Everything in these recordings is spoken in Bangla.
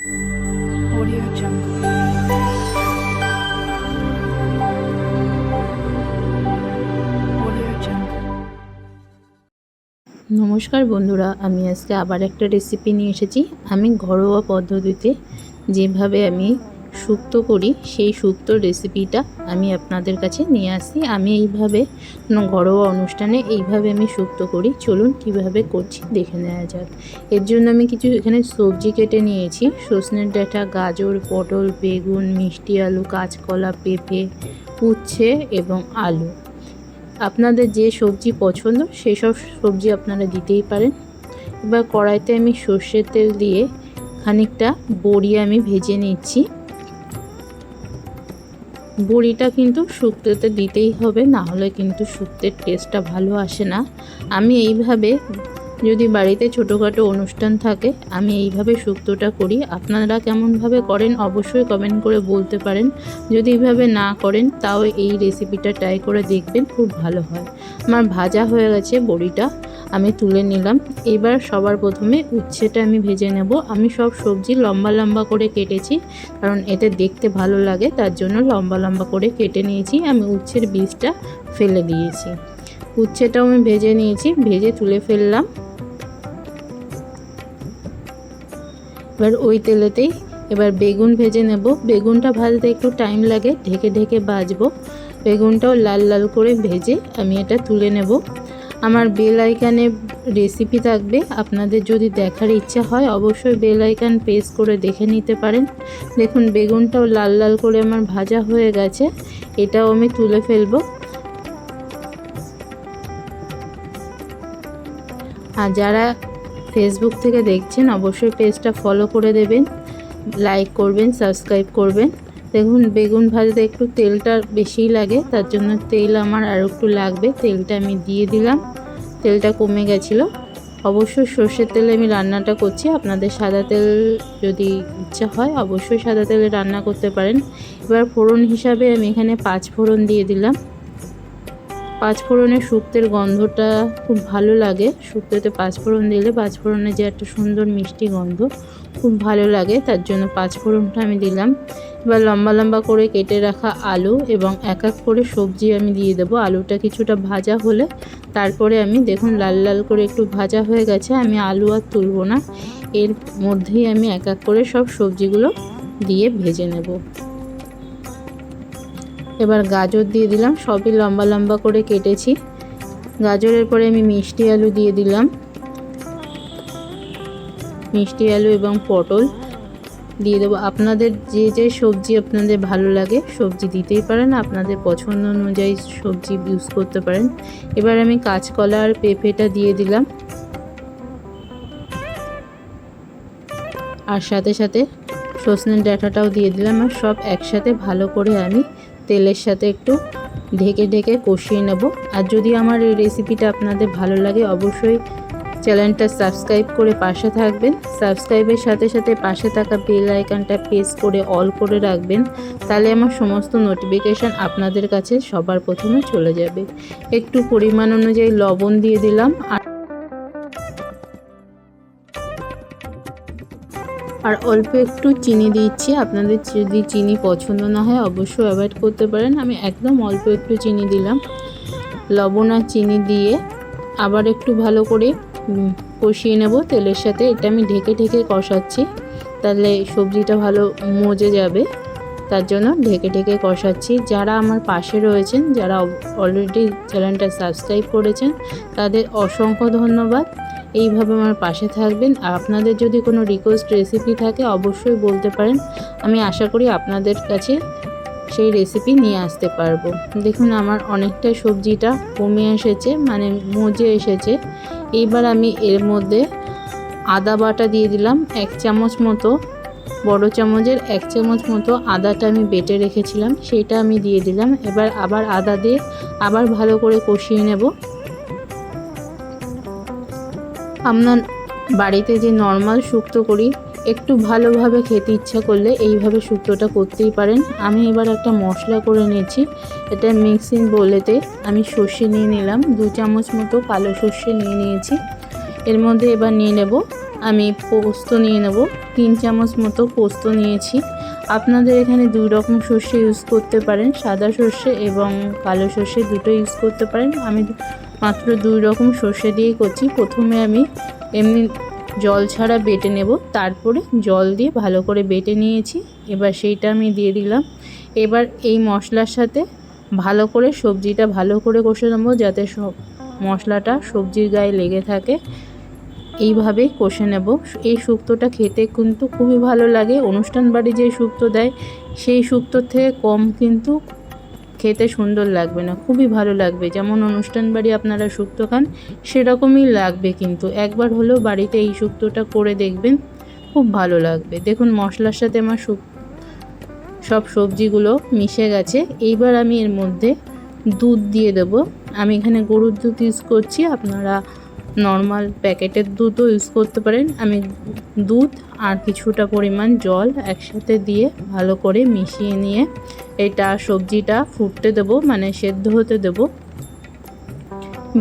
Audio Jungle. নমস্কার বন্ধুরা, আমি আজকে আবার একটা রেসিপি নিয়ে এসেছি আমি ঘরোয়া পদ্ধতিতে যেভাবে আমি শুক্তো করি, সেই শুক্তোর রেসিপিটা আমি আপনাদের কাছে নিয়ে আসি। আমি এইভাবে ঘরোয়া অনুষ্ঠানে এইভাবে আমি শুক্তো করি। চলুন কীভাবে করছি দেখে নেওয়া যাক। এর জন্য আমি কিছু এখানে সবজি কেটে নিয়েছি। সজনের ডাঁটা, গাজর, পটল, বেগুন, মিষ্টি আলু, কাঁচকলা, পেঁপে, উচ্ছে এবং আলু। আপনাদের যে সবজি পছন্দ সেই সব সবজি আপনারা দিতেই পারেন। এবার কড়াইতে আমি সর্ষের তেল দিয়ে খানিকটা বড়ি আমি ভেজে নিচ্ছি। বড়িটা কিন্তু শুক্তোতে দিতেই হবে, না হলে কিন্তু শুক্তের টেস্টটা ভালো আসে না। আমি এইভাবে যদি বাড়িতে ছোটোখাটো অনুষ্ঠান থাকে, আমি এইভাবে শুক্তোটা করি। আপনারা কেমনভাবে করেন অবশ্যই কমেন্ট করে বলতে পারেন। যদি এইভাবে না করেন, তাও এই রেসিপিটা ট্রাই করে দেখবেন, খুব ভালো হয়। আমার ভাজা হয়ে গেছে বড়িটা। আমি তুলে নিলাম। এবার সবার প্রথমে উচ্ছেটা আমি ভেজে নেব। আমি সব সবজি লম্বা লম্বা করে কেটেছি, কারণ এতে দেখতে ভালো লাগে, তার জন্য লম্বা লম্বা করে কেটে নিয়েছি। আমি উচ্ছের বীজটা ফেলে দিয়েছি। উচ্ছেটাও আমি ভেজে নিয়েছি, ভেজে তুলে ফেললাম। এবার ওই তেলেতেই এবার বেগুন ভেজে নেব। বেগুনটা ভাজতে একটু টাইম লাগে, ঢেকে ঢেকে ভাজবো। বেগুনটাও লাল লাল করে ভেজে আমি এটা তুলে নেব। আমার বেল আইকানে রেসিপি থাকবে। আপনাদের যদি দেখার ইচ্ছা হয়, অবশ্যই বেল আইকান প্রেস করে দেখে নিতে পারেন। দেখুন, বেগুনটাও লাল লাল করে আমার ভাজা হয়ে গেছে। এটাও আমি তুলে ফেলব। আর যারা ফেসবুক থেকে দেখছেন, অবশ্যই পেজটা ফলো করে দেবেন। লাইক করবেন সাবস্ক্রাইব করবেন। দেখুন, বেগুন ভাজতে একটু তেলটা বেশি লাগে, তার জন্য তেল আমার আর একটু লাগবে। তেলটা আমি দিয়ে দিলাম, তেলটা কমে গেছিল। অবশ্যই সর্ষের তেলে আমি রান্নাটা করছি, আপনাদের সাদা তেল যদি ইচ্ছা হয়, অবশ্যই সাদা তেলে রান্না করতে পারেন। এবার ফোড়ন হিসাবে আমি এখানে পাঁচ ফোড়ন দিয়ে দিলাম। পাঁচ ফোড়নের শুক্তের গন্ধটা খুব ভালো লাগে। শুক্তোতে পাঁচ ফোড়ন দিলে পাঁচ ফোড়নের যে একটা সুন্দর মিষ্টি গন্ধ খুব ভালো লাগে, তার জন্য পাঁচ ফোড়নটা আমি দিলাম। এবার লম্বা লম্বা করে কেটে রাখা আলু এবং এক এক করে সবজি আমি দিয়ে দেবো। আলুটা কিছুটা ভাজা হলে তারপরে আমি দেখুন লাল লাল করে একটু ভাজা হয়ে গেছে, আমি আলু আর তুলবো না। এর মধ্যেই আমি এক এক করে সব সবজিগুলো দিয়ে ভেজে নেব। এবার গাজর দিয়ে দিলাম। সবই লম্বা লম্বা করে কেটেছি। গাজরের পরে আমি মিষ্টি আলু দিয়ে দিলাম। মিষ্টি আলু এবং পটল দিয়ে দেবো। আপনাদের যে যে সবজি আপনাদের ভালো লাগে, সবজি দিতেই পারেন। আপনাদের পছন্দ অনুযায়ী সবজি ইউজ করতে পারেন। এবার আমি কাঁচকলা আর পেঁপেটা দিয়ে দিলাম। আর সাথে সাথে সজনের ডাঁটাটাও দিয়ে দিলাম। আর সব একসাথে ভালো করে আমি তেলের সাথে একটু ঢেকে ঢেকে কষিয়ে নেব। আর যদি আমার এই রেসিপিটা আপনাদের ভালো লাগে, অবশ্যই চ্যানেলটা সাবস্ক্রাইব করে পাশে থাকবেন। সাবস্ক্রাইবের সাথে সাথে পাশে থাকা বেল আইকনটা প্রেস করে অল করে রাখবেন। তাহলে আমার সমস্ত নোটিফিকেশান আপনাদের কাছে সবার প্রথমে চলে যাবে। একটু পরিমাণ অনুযায়ী লবণ দিয়ে দিলাম। আর আর অল্প একটু চিনি দিচ্ছি। আপনাদের যদি চিনি পছন্দ না হয়, অবশ্যই অ্যাভয়েড করতে পারেন। আমি একদম অল্প একটু চিনি দিলাম। লবণ আর চিনি দিয়ে আবার একটু ভালো করে কষিয়ে নেব তেলের সাথে। এটা আমি ঢেকে ঢেকে কষাচ্ছি। তাহলে সবজিটা ভালো মজে যাবে। তার জন্য ঢেকে ঢেকে কষাচ্ছি। যারা আমার পাশে রয়েছেন, যারা অলরেডি চ্যানেলটা সাবস্ক্রাইব করেছেন, তাদের অসংখ্য ধন্যবাদ। এইভাবে আমার পাশে থাকবেন। আর আপনাদের যদি কোনো রিকোয়েস্ট রেসিপি থাকে, অবশ্যই বলতে পারেন। আমি আশা করি আপনাদের কাছে সেই রেসিপি নিয়ে আসতে পারব। দেখুন, আমার অনেকটা সবজিটা কমে এসেছে মানে মজে এসেছে। এইবার আমি এর মধ্যে আদা বাটা দিয়ে দিলাম, এক চামচ মতো, বড় চামচের এক চামচ মতো আদাটা আমি বেটে রেখেছিলাম, সেটা আমি দিয়ে দিলাম। এবার আবার আদা দিয়ে আবার ভালো করে কষিয়ে নেব। আপনার বাড়িতে যে নর্মাল শুক্তো করি, একটু ভালোভাবে খেতে ইচ্ছা করলে এইভাবে শুক্তোটা করতেই পারেন। আমি এবার একটা মশলা করে নিয়েছি, এটা মিক্সিং বলেতে আমি সর্ষে নিয়ে নিলাম, দু চামচ মতো কালো সর্ষে নিয়ে নিয়েছি। এর মধ্যে এবার নিয়ে নেব, আমি পোস্ত নিয়ে নেব, তিন চামচ মতো পোস্ত নিয়েছি। আপনাদের এখানে দুই রকম সর্ষে ইউজ করতে পারেন, সাদা সর্ষে এবং কালো সর্ষে দুটো ইউজ করতে পারেন। আমি মাত্র দুই রকম সর্ষে দিয়েই করছি। প্রথমে আমি এমনি জল ছাড়া বেটে নেব, তারপরে জল দিয়ে ভালো করে বেটে নিয়েছি। এবার সেইটা আমি দিয়ে দিলাম। এবার এই মশলার সাথে ভালো করে সবজিটা ভালো করে কষে নেব যাতে সব মশলাটা সবজির গায়ে লেগে থাকে। এইভাবেই কষে নেব। এই শুক্তোটা খেতে কিন্তু খুবই ভালো লাগে। অনুষ্ঠান বাড়ি যে শুক্তো দেয়, সেই শুক্তোর থেকে কম কিন্তু খেতে সুন্দর লাগবে না, খুবই ভালো লাগবে। যেমন অনুষ্ঠান বাড়ি আপনারা শুক্তো খান, সেরকমই লাগবে কিন্তু। একবার হলেও বাড়িতে এই শুক্তোটা করে দেখবেন, খুব ভালো লাগবে। দেখুন মশলার সাথে আমার শুক সব সবজিগুলো মিশে গেছে। এইবার আমি এর মধ্যে দুধ দিয়ে দেব। আমি এখানে গরুর দুধ ইউজ করছি, আপনারা নর্মাল প্যাকেটের দুধও ইউজ করতে পারেন। আমি দুধ আর কিছুটা পরিমাণ জল একসাথে দিয়ে ভালো করে মিশিয়ে নিয়ে এটা সবজিটা ফুটতে দেবো মানে সেদ্ধ হতে দেবো।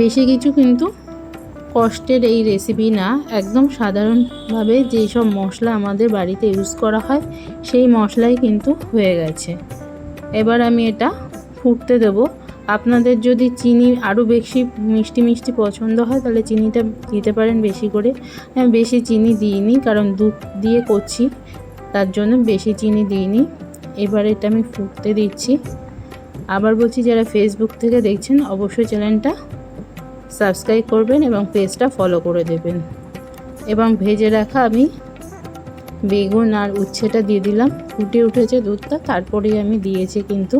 বেশি কিছু কিন্তু কষ্টের এই রেসিপি না, একদম সাধারণভাবে যেই সব মশলা আমাদের বাড়িতে ইউজ করা হয়, সেই মশলাই কিন্তু হয়ে গেছে। এবার আমি এটা ফুটতে দেবো। আপনাদের যদি চিনি আরও বেশি মিষ্টি মিষ্টি পছন্দ হয়, তাহলে চিনিটা দিতে পারেন বেশি করে। আমি বেশি চিনি দিইনি, কারণ দুধ দিয়ে করছি, তার জন্য বেশি চিনি দিইনি। এবার এটা আমি ফুটতে দিচ্ছি। আবার বলছি, যারা ফেসবুক থেকে দেখছেন, অবশ্যই চ্যানেলটা সাবস্ক্রাইব করবেন এবং পেজটা ফলো করে দেবেন। এবং ভেজে রাখা আমি বেগুন আর উচ্ছেটা দিয়ে দিলাম। ফুটে উঠেছে দুধটা, তারপরেই আমি দিয়েছি কিন্তু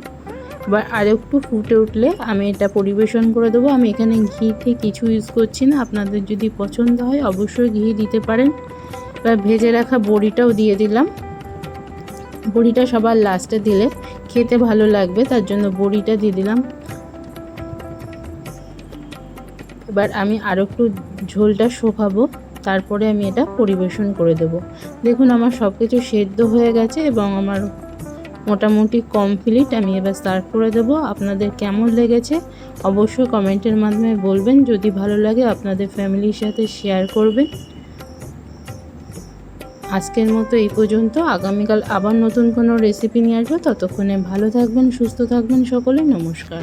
এবার আরেকটু ফুটে উঠলে আমি এটা পরিবেশন করে দেবো। আমি এখানে ঘি টি কিছু ইউজ করছি না। আপনাদের যদি পছন্দ হয় অবশ্যই ঘি দিতে পারেন। এবার ভেজে রাখা বড়িটাও দিয়ে দিলাম। বড়িটা সবার লাস্টে দিলে খেতে ভালো লাগবে, তার জন্য বড়িটা দিয়ে দিলাম। এবার আমি আরও একটু ঝোলটা শোকাবো, তারপরে আমি এটা পরিবেশন করে দেব। দেখুন, আমার সব কিছু সেদ্ধ হয়ে গেছে এবং আমার মোটামুটি কমপ্লিট আমি এবার সার্ভ করে দেবো। আপনাদের কেমন লেগেছে অবশ্যই কমেন্টের মাধ্যমে বলবেন। যদি ভালো লাগে, আপনাদের ফ্যামিলির সাথে শেয়ার করবেন। আজকের মতো এই পর্যন্ত। আগামীকাল আবার নতুন কোনো রেসিপি নিয়ে আসব। ততক্ষণে ভালো থাকবেন, সুস্থ থাকবেন সকলে। নমস্কার.